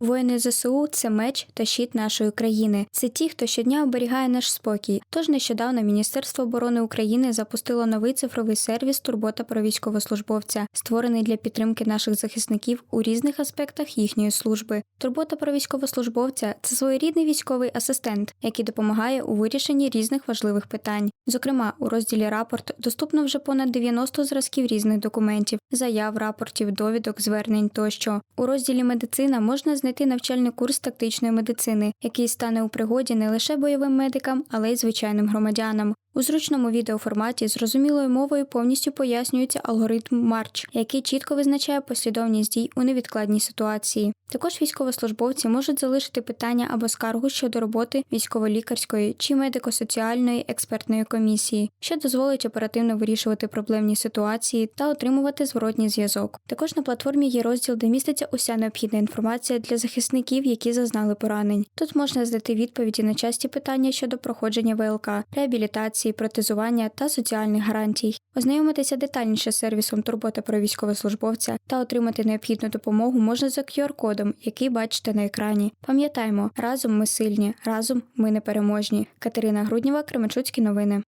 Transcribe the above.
Воїни ЗСУ це меч та щит нашої країни. Це ті, хто щодня оберігає наш спокій. Тож нещодавно Міністерство оборони України запустило новий цифровий сервіс Турбота про військовослужбовця, створений для підтримки наших захисників у різних аспектах їхньої служби. Турбота про військовослужбовця це своєрідний військовий асистент, який допомагає у вирішенні різних важливих питань. Зокрема, у розділі рапорт доступно вже понад 90 зразків різних документів, заяв, рапортів, довідок, звернень тощо. У розділі медицина можна знайти навчальний курс тактичної медицини, який стане у пригоді не лише бойовим медикам, але й звичайним громадянам. У зручному відеоформаті зрозумілою мовою повністю пояснюється алгоритм Марч, який чітко визначає послідовність дій у невідкладній ситуації. Також військовослужбовці можуть залишити питання або скаргу щодо роботи військово-лікарської чи медико-соціальної експертної комісії, що дозволить оперативно вирішувати проблемні ситуації та отримувати зворотній зв'язок. Також на платформі є розділ, де міститься уся необхідна інформація для захисників, які зазнали поранень. Тут можна знайти відповіді на часті питання щодо проходження ВЛК, реабілітації, протезування та соціальних гарантій, ознайомитися детальніше з сервісом турбота про військовослужбовця та отримати необхідну допомогу можна за QR-кодом, який бачите на екрані. Пам'ятаймо, разом ми сильні, разом ми непереможні. Катерина Грудніва, Кременчуцькі новини.